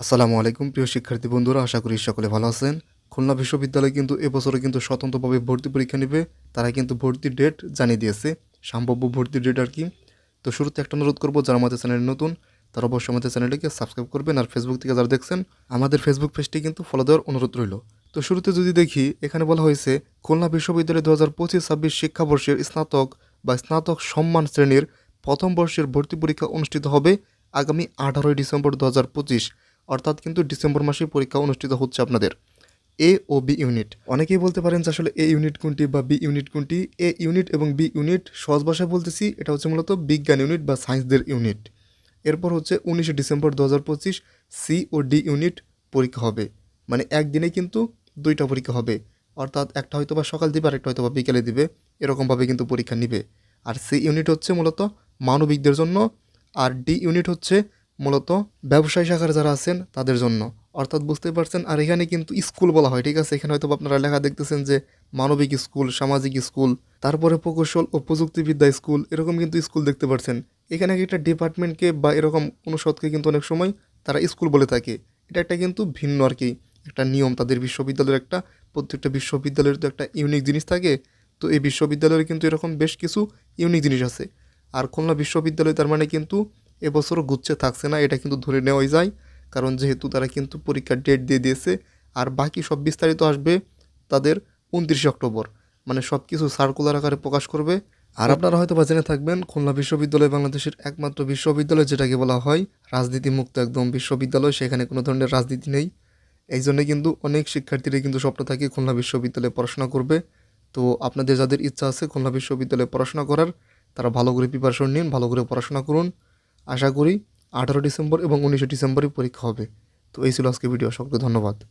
আসসালামু আলাইকুম, প্রিয় শিক্ষার্থী বন্ধুরা, আশা করি সকলে ভালো আছেন। খুলনা বিশ্ববিদ্যালয় কিন্তু এবছরে কিন্তু স্বতন্ত্রভাবে ভর্তি পরীক্ষা নেবে, তারা কিন্তু ভর্তির ডেট জানিয়ে দিয়েছে, সম্ভাব্য ভর্তির ডেট আর কি। তো শুরুতে একটা অনুরোধ করব, যারা আমাদের চ্যানেলে নতুন, তারা অবশ্যই আমাদের চ্যানেলটিকে সাবস্ক্রাইব করবেন আর ফেসবুক থেকে যারা দেখছেন, আমাদের ফেসবুক পেজটি কিন্তু ফলো দেওয়ার অনুরোধ রইল। তো শুরুতে যদি দেখি, এখানে বলা হয়েছে, খুলনা বিশ্ববিদ্যালয় দু হাজার পঁচিশ ছাব্বিশ শিক্ষাবর্ষের স্নাতক বা স্নাতক সম্মান শ্রেণির প্রথম বর্ষের ভর্তি পরীক্ষা অনুষ্ঠিত হবে আগামী আঠারোই ডিসেম্বর দু হাজার পঁচিশ। অর্থাৎ কিন্তু ডিসেম্বর মাসে পরীক্ষা অনুষ্ঠিত হচ্ছে আপনাদের। এ ও বি ইউনিট অনেকেই বলতে পারেন যে আসলে এ ইউনিট কোনটি বা বি ইউনিট কোনটি? এ ইউনিট এবং বি ইউনিট সহজ ভাষায় বলতেছি, এটা হচ্ছে মূলত বিজ্ঞান ইউনিট বা সায়েন্সদের ইউনিট এরপর হচ্ছে উনিশে ডিসেম্বর দু হাজার পঁচিশ সি ও ডি ইউনিট পরীক্ষা হবে। মানে একদিনে কিন্তু দুইটা পরীক্ষা হবে। অর্থাৎ একটা হয়তো বা সকাল দিবে আর একটা হয়তো বা বিকেলে দিবে। এরকমভাবে কিন্তু পরীক্ষা নিবে। আর সি ইউনিট হচ্ছে মূলত মানবিকদের জন্য, আর ডি ইউনিট হচ্ছে মূলত ব্যবসায়ী শাখার যারা আছেন, তাদের জন্য। অর্থাৎ বুঝতে পারছেন? আর এখানে কিন্তু স্কুল বলা হয়, ঠিক আছে? এখানে হয়তো আপনারা লেখা দেখতেছেন যে মানবিক স্কুল, সামাজিক স্কুল, তারপরে প্রকৌশল ও প্রযুক্তিবিদ্যা স্কুল, এরকম কিন্তু স্কুল দেখতে পাচ্ছেন এখানে একটা ডিপার্টমেন্টকে বা এরকম অনুষদকে কিন্তু অনেক সময় তারা স্কুল বলে থাকে। এটা একটা কিন্তু ভিন্ন আর কি, একটা নিয়ম। তাদের বিশ্ববিদ্যালয়ের একটা, প্রত্যেকটা বিশ্ববিদ্যালয়ের তো একটা ইউনিক জিনিস থাকে। তো এই বিশ্ববিদ্যালয়ের কিন্তু এরকম বেশ কিছু ইউনিক জিনিস আছে। আর খুলনা বিশ্ববিদ্যালয় তার মানে কিন্তু এবছরও গুচ্ছে থাকছে না, এটা কিন্তু ধরে নেওয়াই যায়। কারণ যেহেতু তারা কিন্তু পরীক্ষার ডেট দিয়ে দিয়েছে, আর বাকি সব বিস্তারিত আসবে তাদের উনত্রিশে অক্টোবর। মানে সব কিছু সার্কুলার আকারে প্রকাশ করবে। আর আপনারা হয়তো বা জেনে থাকবেন, খুলনা বিশ্ববিদ্যালয় বাংলাদেশের একমাত্র বিশ্ববিদ্যালয়, যেটাকে বলা হয় রাজনীতি মুক্ত একদম বিশ্ববিদ্যালয়, সেখানে কোনো ধরনের রাজনীতি নেই। এই জন্য কিন্তু অনেক শিক্ষার্থীরা কিন্তু স্বপ্ন থাকে খুলনা বিশ্ববিদ্যালয়ে পড়াশোনা করবে। তো আপনাদের যাদের ইচ্ছা আছে খুলনা বিশ্ববিদ্যালয়ে পড়াশোনা করার, তারা ভালো করে প্রিপারেশন নিন, ভালো করে পড়াশোনা করুন। আশা করি আঠারো ডিসেম্বর এবং উনিশে ডিসেম্বরই পরীক্ষা হবে। তো এই ছিল আজকে ভিডিও। সকলকে ধন্যবাদ।